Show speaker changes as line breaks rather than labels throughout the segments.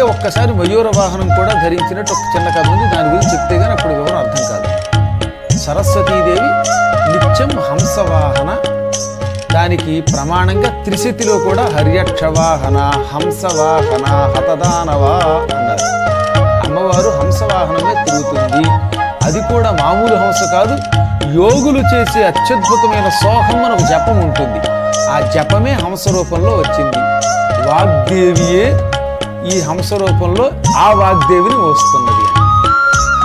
ఒకే ఒక్కసారి మయూర వాహనం కూడా ధరించినట్టు ఒక చిన్న కథ ఉంది. దాని గురించి చెప్తే కానీ అప్పుడు వివరం అర్థం కాదు. సరస్వతీదేవి నిత్యం హంసవాహన. దానికి ప్రమాణంగా త్రిశతిలో కూడా హర్యక్షవాహన హంసవాహన హతదానవా అన్నారు. అమ్మవారు హంసవాహనమే తిరుగుతుంది. అది కూడా మామూలు హంస కాదు. యోగులు చేసే అత్యద్భుతమైన సోహం అని జపం ఉంటుంది. ఆ జపమే హంస రూపంలో వచ్చింది. వాగ్దేవియే ఈ హంస రూపంలో ఆ వాగ్దేవిని వస్తున్నది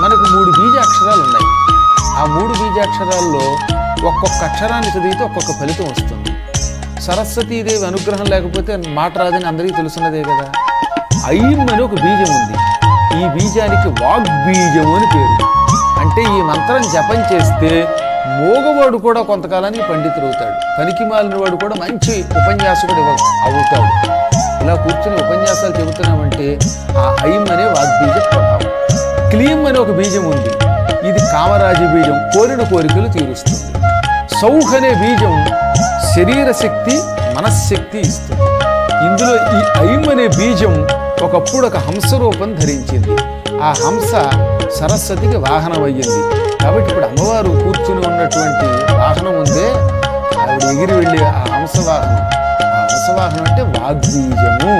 మనకు మూడు బీజాక్షరాలు ఉన్నాయి. ఆ మూడు బీజాక్షరాల్లో ఒక్కొక్క అక్షరాన్ని చదివితే ఒక్కొక్క ఫలితం వస్తుంది. సరస్వతీదేవి అనుగ్రహం లేకపోతే మాట రాదని అందరికీ తెలుసున్నదే కదా. ఐం అని ఒక బీజం ఉంది. ఈ బీజానికి వాగ్బీజము అని పేరు. అంటే ఈ మంత్రం జపం చేస్తే మోగవాడు కూడా కొంతకాలానికి పండితుడు అవుతాడు పనికి మాలిన వాడు కూడా మంచి ఉపన్యాసకుడు ఇవ్వ- అవుతాడు. ఇలా కూర్చుని ఉపన్యాసాలు చెబుతున్నామంటే ఆ ఐం అనే వాగ్బీజ ప్రభావం క్లీం అనే ఒక బీజం ఉంది. ఇది కామరాజు బీజం కోరిన కోరికలు తీరుస్తుంది. సౌహ్ అనే బీజం శరీర శక్తి మనశ్శక్తి ఇస్తుంది. ఇందులో ఈ ఐం అనే బీజం ఒకప్పుడు ఒక హంస రూపం ధరించింది. ఆ హంస సరస్వతికి వాహనం అయ్యింది కాబట్టి ఇప్పుడు అమ్మవారు హంసవాహనం అంటే వాగ్బీజము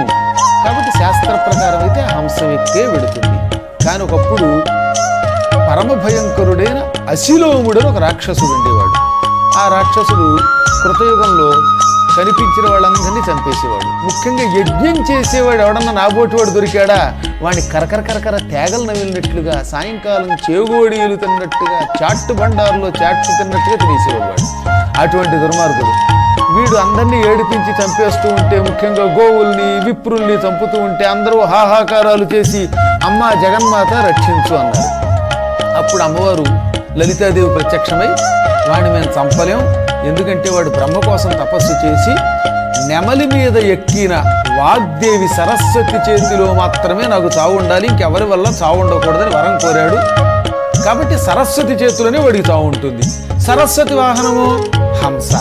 కాబట్టి శాస్త్ర ప్రకారం అయితే ఆ హంస ఎక్కే వెడుతుంది కానీ ఒకప్పుడు పరమ భయంకరుడైన అశిలోముడని ఒక రాక్షసుడు ఉండేవాడు. ఆ రాక్షసుడు కృతయుగంలో కనిపించిన వాళ్ళందరినీ చంపేసేవాడు. ముఖ్యంగా యజ్ఞం చేసేవాడు ఎవడన్నా నాబోటివాడు దొరికాడా? వాడిని కరకర కరకర తేగలు నవిలినట్లుగా సాయంకాలం చేగోడీలు తిన్నట్టుగా చాట్టు బండారులో చాట్టు తిన్నట్టుగా తినేసేవాడు వాడు. అటువంటి దుర్మార్గుడు. వీడు అందరినీ ఏడిపించి చంపేస్తూ ఉంటే ముఖ్యంగా గోవుల్ని విప్రుల్ని చంపుతూ ఉంటే అందరూ హాహాకారాలు చేసి అమ్మ జగన్మాత రక్షించు అన్నారు. అప్పుడు అమ్మవారు లలితాదేవి ప్రత్యక్షమై వాడిని మేము చంపలేం ఎందుకంటే వాడు బ్రహ్మ కోసం తపస్సు చేసి నెమలి మీద ఎక్కిన వాగ్దేవి సరస్వతి చేతిలో మాత్రమే నాకు చావు ఉండాలి ఇంకెవరి వల్ల చావు ఉండకూడదని వరం కోరాడు. కాబట్టి సరస్వతి చేతిలోనే వాడికి చావు ఉంటుంది. సరస్వతి వాహనము. హంస.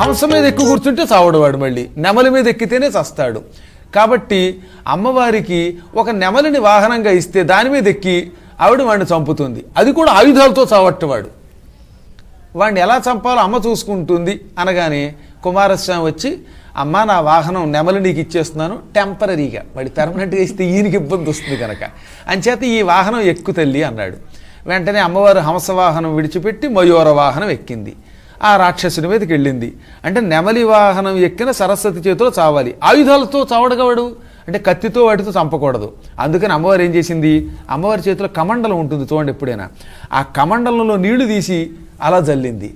హంస మీద ఎక్కువ కూర్చుంటే చావడు వాడు మళ్ళీ. నెమలి మీద ఎక్కితేనే చస్తాడు. కాబట్టి అమ్మవారికి ఒక నెమలిని వాహనంగా ఇస్తే దాని మీద ఎక్కి ఆవిడ వాడిని చంపుతుంది. అది కూడా ఆయుధాలతో చావట్టవాడు. వాడిని ఎలా చంపాలో అమ్మ చూసుకుంటుంది అనగానే కుమారస్వామి వచ్చి అమ్మ నా వాహనం నెమలి నీకు ఇచ్చేస్తున్నాను టెంపరీగా వాడి పెర్మనెంట్గా ఇస్తే ఈయనకి ఇబ్బంది వస్తుంది కనుక అంచేత ఈ వాహనం ఎక్కు తల్లి అన్నాడు. వెంటనే అమ్మవారు హంసవాహనం విడిచిపెట్టి మయూర వాహనం ఎక్కింది. ఆ రాక్షసుని మీదకి వెళ్ళింది. అంటే నెమలి వాహనం ఎక్కిన సరస్వతి చేతిలో చావాలి. ఆయుధాలతో చావడగవడు. అంటే కత్తితో వాటితో చంపకూడదు. అందుకని అమ్మవారు ఏం చేసింది? అమ్మవారి చేతిలో కమండలం ఉంటుంది చూడండి ఎప్పుడైనా. ఆ కమండలంలో నీళ్ళు తీసి అలా జల్లింది.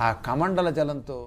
ఆ కమండల జలంతో